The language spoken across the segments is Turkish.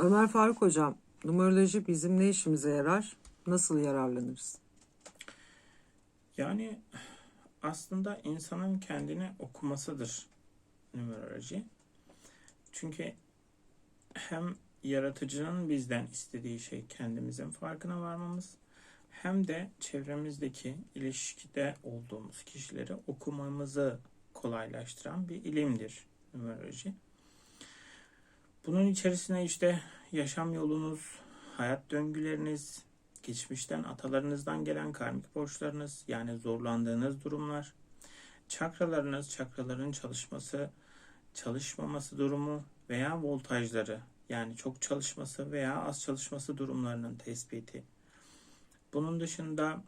Ömer Faruk Hocam, numeroloji bizim ne işimize yarar? Nasıl yararlanırız? Yani aslında insanın kendini okumasıdır numeroloji. Çünkü hem yaratıcının bizden istediği şey kendimizin farkına varmamız hem de çevremizdeki ilişkide olduğumuz kişileri okumamızı kolaylaştıran bir ilimdir numeroloji. Bunun içerisine işte yaşam yolunuz, hayat döngüleriniz, geçmişten atalarınızdan gelen karmik borçlarınız yani zorlandığınız durumlar, çakralarınız, çakraların çalışması, çalışmaması durumu veya voltajları yani çok çalışması veya az çalışması durumlarının tespiti. Bunun dışında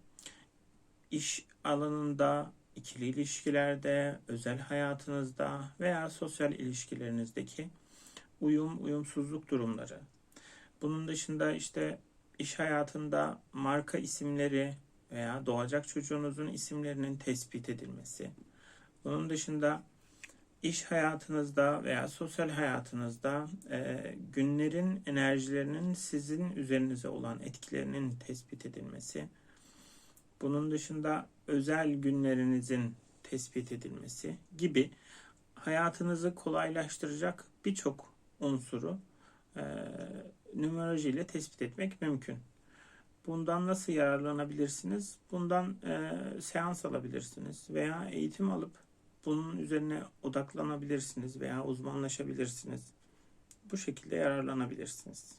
iş alanında, ikili ilişkilerde, özel hayatınızda veya sosyal ilişkilerinizdeki uyum, uyumsuzluk durumları. Bunun dışında işte iş hayatında marka isimleri veya doğacak çocuğunuzun isimlerinin tespit edilmesi. Bunun dışında iş hayatınızda veya sosyal hayatınızda e, günlerin enerjilerinin sizin üzerinize olan etkilerinin tespit edilmesi. Bunun dışında özel günlerinizin tespit edilmesi gibi hayatınızı kolaylaştıracak birçok unsuru e, numeroloji ile tespit etmek mümkün. Bundan nasıl yararlanabilirsiniz? Bundan e, seans alabilirsiniz veya eğitim alıp bunun üzerine odaklanabilirsiniz veya uzmanlaşabilirsiniz. Bu şekilde yararlanabilirsiniz.